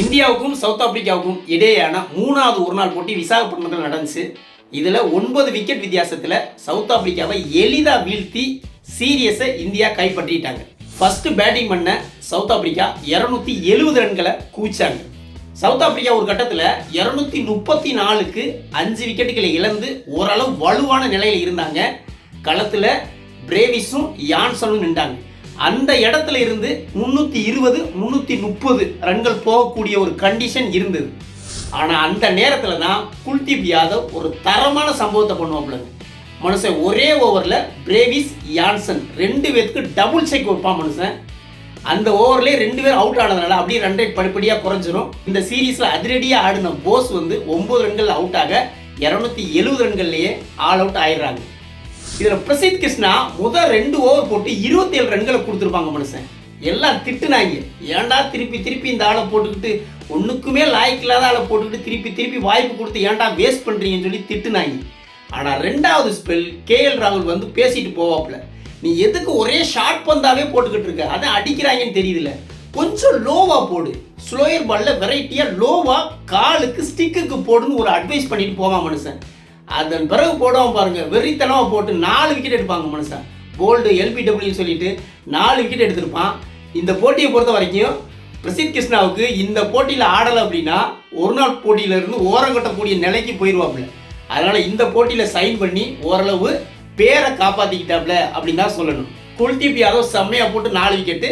இந்தியாவுக்கும் சவுத் ஆப்பிரிக்காவுக்கும் இடையேயான மூணாவது ஒரு நாள் போட்டி விசாகப்பட்டினத்தில் நடந்துச்சு. இதில் ஒன்பது விக்கெட் வித்தியாசத்தில் சவுத் ஆப்பிரிக்காவை எளிதாக வீழ்த்தி சீரியஸை இந்தியா கைப்பற்றிட்டாங்க. ஃபஸ்ட்டு பேட்டிங் பண்ண சவுத் ஆப்பிரிக்கா இரநூத்தி எழுபது ரன்களை குவிச்சாங்க. சவுத் ஆப்பிரிக்கா ஒரு கட்டத்தில் இரநூத்தி முப்பத்தி நாலுக்கு அஞ்சு விக்கெட்டுகளை இழந்து ஓரளவு வலுவான நிலையில் இருந்தாங்க. களத்தில் பிரேவிஸும் யான்சனும் நின்றாங்க. அந்த இடத்துல இருந்து முந்நூற்றி இருபது முந்நூற்றி முப்பது ரன்கள் போகக்கூடிய ஒரு கண்டிஷன் இருந்தது. ஆனால் அந்த நேரத்தில் தான் குல்தீப் யாதவ் ஒரு தரமான சம்பவத்தை பண்ணுவாப்புலங்க. மனுஷன் ஒரே ஓவரில் பிரேவிஸ் யான்சன் ரெண்டு பேர்த்துக்கு டபுள் செக் வைப்பான் மனுஷன். அந்த ஓவர்லேயே ரெண்டு பேர் அவுட் ஆனதுனால அப்படியே ரன் ரேட் படிப்படியாக குறைஞ்சிரும். இந்த சீரீஸில் அதிரடியாக ஆடின போஸ் வந்து ஒம்பது ரன்கள் அவுட் ஆக இரநூத்தி எழுபது ரன்கள்லேயே ஆல் அவுட் ஆயிடுறாங்க. இதில் பிரசித் கிருஷ்ணா முதல் ரெண்டு ஓவர் போட்டு இருபத்தி ஏழு ரன்களை கொடுத்துருப்பாங்க மனுஷன். எல்லாம் திட்டுனாங்க. ஏன்டா திருப்பி திருப்பி இந்த ஆளை போட்டுக்கிட்டு ஒன்றுக்குமே லாய்க்கு இல்லாத ஆளை போட்டுக்கிட்டு திருப்பி திருப்பி வாய்ப்பு கொடுத்து ஏன்டா வேஸ்ட் பண்ணுறீங்கன்னு சொல்லி திட்டுனாங்க. ஆனால் ரெண்டாவது ஸ்பெல் கேஎல் ராகுல் வந்து பேசிட்டு போவாப்புல. நீ எதுக்கு ஒரே ஷார்ட் பந்தாவே போட்டுக்கிட்டு இருக்க? அதான் அடிக்கிறாங்கன்னு தெரியுதுல. கொஞ்சம் லோவாக போடு. ஸ்லோயர் பாலில் வெரைட்டியாக லோவாக காலுக்கு ஸ்டிக்குக்கு போடுன்னு ஒரு அட்வைஸ் பண்ணிட்டு போவான் மனுஷன். அதன் பிறகு போடுவான் பாருங்க. வெறித்தனமாக போட்டு நாலு விக்கெட் எடுப்பாங்க மனுஷன். போல்டு எல்பிடபிள்யூ சொல்லிட்டு நாலு விக்கெட் எடுத்திருப்பான். இந்த போட்டியை பொறுத்த வரைக்கும் பிரசித் கிருஷ்ணாவுக்கு இந்த போட்டியில் ஆடலை அப்படின்னா ஒரு நாள் போட்டியில இருந்து ஓரம் கட்டக்கூடிய நிலைக்கு போயிடுவாப்புல அதனால் இந்த போட்டியில் சைன் பண்ணி ஓரளவு பேரை காப்பாற்றிக்கிட்டாப்ல அப்படின்னு தான் சொல்லணும். குல்தீப் யாதவ் செம்மையாக போட்டு நாலு விக்கெட்டு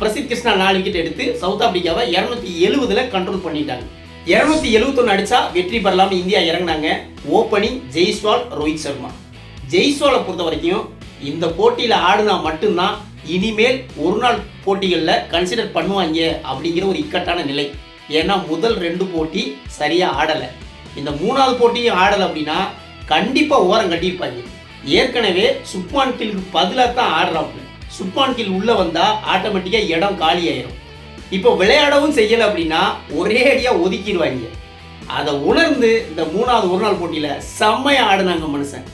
பிரசித் கிருஷ்ணா நாலு விக்கெட் எடுத்து சவுத் ஆப்பிரிக்காவை இரநூத்தி எழுபதில் கண்ட்ரோல் பண்ணிட்டாங்க. இரநூத்தி எழுபத்தொன்று அடிச்சா வெற்றி பெறலாம்னு இந்தியா இறங்குனாங்க. ஓப்பனிங் ஜெய்ஸ்வால் ரோஹித் சர்மா. ஜெய்ஸ்வாலை பொறுத்த வரைக்கும் இந்த போட்டியில் ஆடுனா மட்டும்தான் இனிமேல் ஒரு நாள் போட்டிகளில் கன்சிடர் பண்ணுவாங்க அப்படிங்கிற ஒரு இக்கட்டான நிலை. ஏன்னா முதல் ரெண்டு போட்டி சரியாக ஆடலை. இந்த மூணாவது போட்டியும் ஆடலை அப்படின்னா கண்டிப்பாக ஓரம் கட்டியிருப்பாங்க. ஏற்கனவே சுப்மான் கில்க்கு பதிலாக தான் ஆடுறாப்புல. சுப்மான் கில் உள்ளே வந்தால் ஆட்டோமேட்டிக்காக இடம் காலி ஆயிரும் இப்போ விளையாடவும் செய்யலை அப்படின்னா ஒரே அடியாக ஒதுக்கிடுவாங்க. அதை உணர்ந்து இந்த மூணாவது ஒரு நாள் போட்டியில் செம்மையாக ஆடுனாங்க மனுஷன்.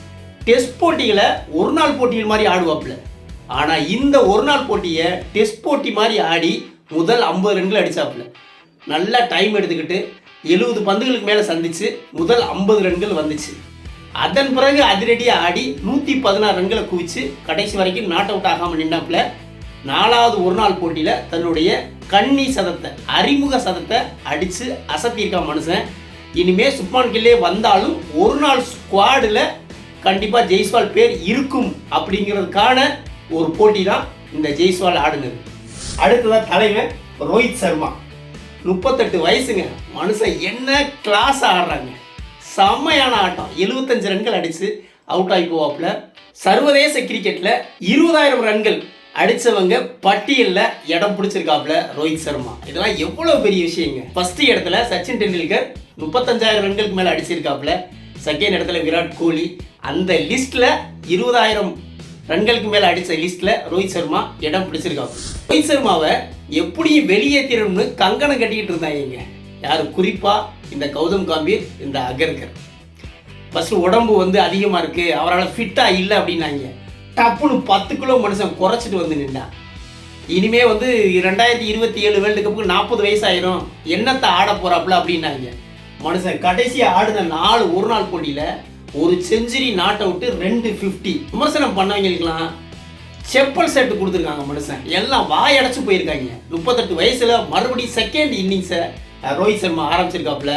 டெஸ்ட் போட்டிகளை ஒரு நாள் போட்டிகள் மாதிரி ஆடுவாப்புல. ஆனால் இந்த ஒரு நாள் போட்டியை டெஸ்ட் போட்டி மாதிரி ஆடி முதல் ஐம்பது ரன்கள் அடிச்சாப்புல. நல்லா டைம் எடுத்துக்கிட்டு எழுபது பந்துகளுக்கு மேலே சந்திச்சு முதல் ஐம்பது ரன்கள் வந்துச்சு. அதன் பிறகு அதிரடியாக ஆடி நூற்றி பதினாறு ரன்களை குவிச்சு கடைசி வரைக்கும் நாட் அவுட் ஆகாமல் நின்னாப்புல. நாலாவது ஒரு நாள் போட்டியில் தன்னுடைய கன்னி சதத்தை அறிமுக சதத்தை அடித்து அசத்தியிருக்கான் மனுஷன். இனிமே சுப்மான் கில்லே வந்தாலும் ஒரு நாள் ஸ்குவாடில் கண்டிப்பாக ஜெய்ஸ்வால் பேர் இருக்கும் அப்படிங்கிறதுக்கான ஒரு போட்டி தான் இந்த ஜெய்ஸ்வால் ஆடுனது. அடுத்ததான் தலைவன் ரோஹித் சர்மா. முப்பத்தெட்டு வயசுங்க. மனுஷன் என்ன கிளாஸ் ஆடுறாங்க. செம்மையான ஆட்டம். எழுபத்தஞ்சு ரன்கள் அடித்து அவுட் ஆகி போவாப்புல. சர்வதேச கிரிக்கெட்டில் இருபதாயிரம் ரன்கள் அடித்தவங்க பட்டியலில் இடம் பிடிச்சிருக்காப்புல ரோஹித் சர்மா. இதெல்லாம் எவ்வளோ பெரிய விஷயங்க? ஃபர்ஸ்ட் இடத்துல சச்சின் டெண்டுல்கர் முப்பத்தஞ்சாயிரம் ரன்களுக்கு மேலே அடிச்சிருக்காப்புல. செகண்ட் இடத்துல விராட் கோலி. அந்த லிஸ்ட்டில் இருபதாயிரம் ரன்களுக்கு மேலே அடித்த லிஸ்ட்டில் ரோஹித் சர்மா இடம் பிடிச்சிருக்காங்க ரோஹித் சர்மாவை எப்படியும் வெளியேற்றிடணும்னு கங்கணம் கட்டிக்கிட்டு இருந்தாங்க. யார்? குறிப்பாக இந்த கௌதம் காம்பீர் இந்த அகர்கர். ஃபஸ்ட்டு உடம்பு வந்து அதிகமாக இருக்குது அவரால் ஃபிட்டாக இல்லை அப்படின்னாங்க. டப்புன்னு பத்து கிலோ மனுஷன் குறைச்சிட்டு வந்து நின்னா. இனிமே வந்து ரெண்டாயிரத்தி இருபத்தி ஏழு வேர்ல்டு கப்புக்கு நாற்பது வயசாயிரும். என்னத்தை ஆட போறாப்புல அப்படின்னாங்க. மனுஷன் கடைசி ஆடின நாலு ஒரு நாள் போட்டியில் ஒரு செஞ்சுரி நாட் அவுட்டு ரெண்டு ஃபிஃப்டி விமர்சனம் பண்ணவங்களுக்குலாம் செப்பல் செட்டு கொடுத்துருக்காங்க மனுஷன். எல்லாம் வாயடைச்சு போயிருக்காங்க. முப்பத்தெட்டு வயசுல மறுபடியும் செகண்ட் இன்னிங்ஸை ரோஹித் சர்மா ஆரம்பிச்சிருக்காப்புல.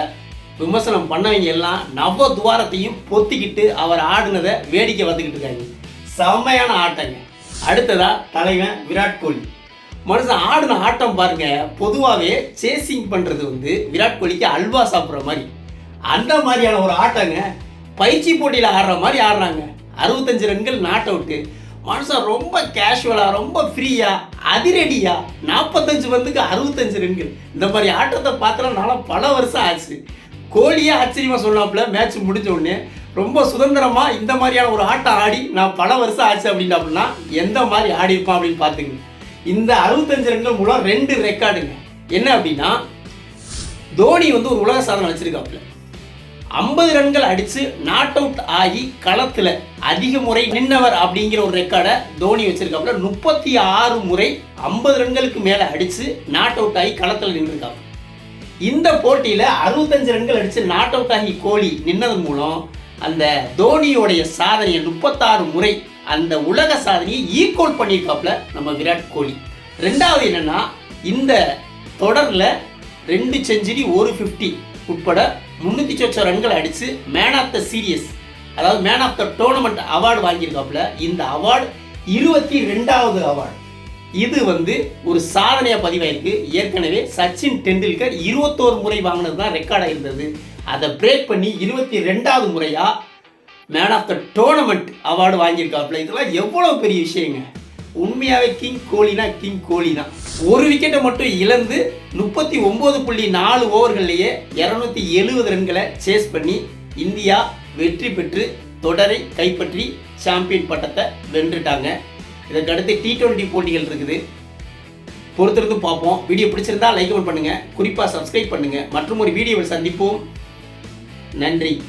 விமர்சனம் பண்ணவங்க எல்லாம் நவ துவாரத்தையும் பொத்திக்கிட்டு அவர் ஆடினதை வேடிக்கை வந்துக்கிட்டு இருக்காங்க. செம்மையான ஆட்டங்க. அடுத்ததா தலைவன் விராட் கோலி. மனுஷன் ஆடின ஆட்டம் பாருங்க பொதுவாகவே சேசிங் பண்ணுறது வந்து விராட் கோலிக்கு அல்வா சாப்பிட்ற மாதிரி. அந்த மாதிரியான ஒரு ஆட்டங்க. பயிற்சி போட்டியில் ஆடுற மாதிரி ஆடுறாங்க. அறுபத்தஞ்சு ரன்கள் நாட் அவுட்டு மனுஷன் ரொம்ப கேஷுவலாக ரொம்ப ஃப்ரீயாக அதிரடியாக நாற்பத்தஞ்சு பந்துக்கு அறுபத்தஞ்சு ரன்கள். இந்த மாதிரி ஆட்டத்தை பார்த்தா நல்லா பல வருஷம் ஆச்சு. கோழியாக ஆச்சரியமாக சொன்னாப்புல மேட்ச் முடிஞ்ச உடனே. ரொம்ப சுதந்திரமாக இந்த மாதிரியான ஒரு ஆட்டம் ஆடி நான் பல வருஷம் ஆச்சு அப்படின்னு அப்படின்னா எந்த மாதிரி ஆடி இருப்பான் அப்படின்னு பார்த்துங்க இந்த அறுபத்தஞ்சு ரன்கள் மூலம் ரெண்டு ரெக்கார்டுங்க. என்ன அப்படின்னா தோனி வந்து ஒரு உலக சாதனை வச்சிருக்காப்புல. ஐம்பது ரன்கள் அடித்து நாட் அவுட் ஆகி களத்தில் அதிக முறை நின்னவர் அப்படிங்கிற ஒரு ரெக்கார்டை தோனி வச்சிருக்காப்புல. முப்பத்தி ஆறு முறை ஐம்பது ரன்களுக்கு மேலே அடித்து நாட் அவுட் ஆகி களத்தில் நின்றுருக்காங்க இந்த போட்டியில் அறுபத்தஞ்சு ரன்கள் அடித்து நாட் அவுட் ஆகி கோலி நின்னதன் மூலம் அந்த தோனியோடைய சாதனையை முப்பத்தாறு முறை அந்த உலக சாதனையை ஈக்குவல் பண்ணியிருக்காப்புல நம்ம விராட் கோலி. ரெண்டாவது என்னென்னா இந்த தொடரில் ரெண்டு செஞ்சுரி ஒரு ஃபிஃப்டி உட்பட முந்நூற்றி சொச்ச ரன்கள் அடித்து மேன் ஆஃப் த சீரியஸ் அதாவது man of the tournament award வாங்கியிருக்காப்புல. இந்த அவார்டு இருபத்தி ரெண்டாவது அவார்டு இது வந்து ஒரு சாதனையாக பதிவாயிருக்கு. ஏற்கனவே சச்சின் டெண்டுல்கர் இருபத்தோரு முறை வாங்கினது தான் ரெக்கார்டாக இருந்தது. அதை பிரேக் பண்ணி இருபத்தி ரெண்டாவது முறையாக man of the tournament award வாங்கியிருக்காப்புல. இதெல்லாம் எவ்வளோ பெரிய விஷயங்க? உண்மையாகவே கிங் கோலினா கிங் கோலி தான். ஒரு விக்கெட்டை மட்டும் இழந்து முப்பத்தி ஒம்பது புள்ளி நாலு ஓவர்கள்லேயே இரநூத்தி எழுபது ரன்களை சேஸ் பண்ணி இந்தியா வெற்றி பெற்று தொடரை கைப்பற்றி சாம்பியன் பட்டத்தை வென்றுட்டாங்க. இதற்கடுத்து டி டுவெண்ட்டி போட்டிகள் இருக்குது. பொறுத்திருந்து பார்ப்போம். வீடியோ பிடிச்சிருந்தா லைக் பண்ணுங்கள் குறிப்பாக சப்ஸ்கிரைப் பண்ணுங்கள் மற்றும் ஒரு வீடியோவை சந்திப்போம். நன்றி.